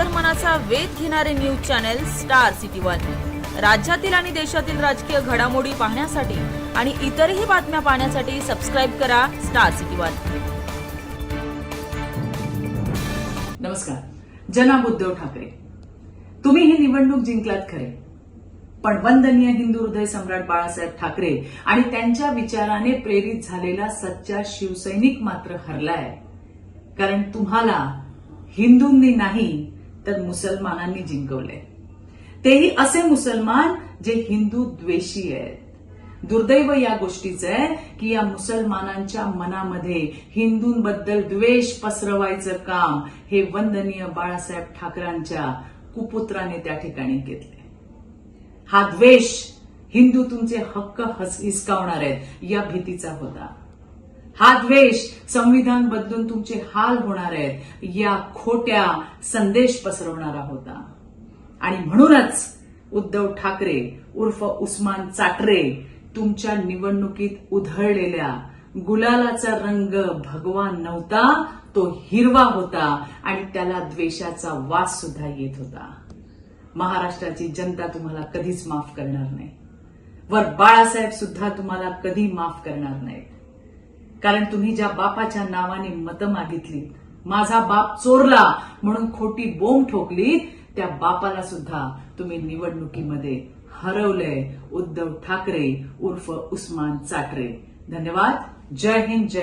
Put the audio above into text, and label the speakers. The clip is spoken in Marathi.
Speaker 1: अंतर्मनाचा वेध घेणारे news channel Star City One. राज्यातील आणि देशातील राजकीय घडामोडी पाहण्यासाठी आणि इतरही बातम्या पाहण्यासाठी सबस्क्राईब करा स्टार सिटी वन.
Speaker 2: नमस्कार. जनाब उद्धव ठाकरे. तुम्ही ही निवडणूक जिंकलात खरे. पण वंदनीय हिंदू हृदय सम्राट बाळासाहेब ठाकरे आणि त्यांच्या विचाराने प्रेरित झालेला सच्चा शिवसैनिक मात्र हरलाय. कारण तुम्हाला हिंदूंनी नाही तर मुसलमानांनी जिंकवले तेही असे मुसलमान जे हिंदू द्वेषी आहेत. दुर्दैव या गोष्टीचं आहे की या मुसलमानांच्या मनामध्ये हिंदूंबद्दल द्वेष पसरवायचं काम हे वंदनीय बाळासाहेब ठाकरांच्या कुपुत्राने त्या ठिकाणी घेतले हा द्वेष हिंदू तुमचे हक्क हस- हिसकावणार आहेत या भीतीचा होता. हा द्वेष संविधान बदलून तुमचे हाल होणार आहेत. या खोट्या संदेश पसरवणारा होता. आणि म्हणूनच उद्धव ठाकरे उर्फ उस्मान चाटरे तुमच्या निवडणुकीत उधळलेल्या गुलालाचा रंग भगवान नव्हता तो हिरवा होता आणि त्याला द्वेषाचा वास सुद्धा येत होता. महाराष्ट्राची जनता तुम्हाला कधीच माफ करणार नाही. वर बाळासाहेब सुद्धा तुम्हाला कधी माफ करणार नाहीत. कारण तुम्ही ज्या बापाच्या नावाने मतं मागितली माझा बाप चोरला म्हणून खोटी बोंब ठोकली त्या बापाला सुद्धा तुम्ही निवडणुकीमध्ये हरवलंय उद्धव ठाकरे उर्फ उस्मान चाटरे धन्यवाद. जय हिंद जय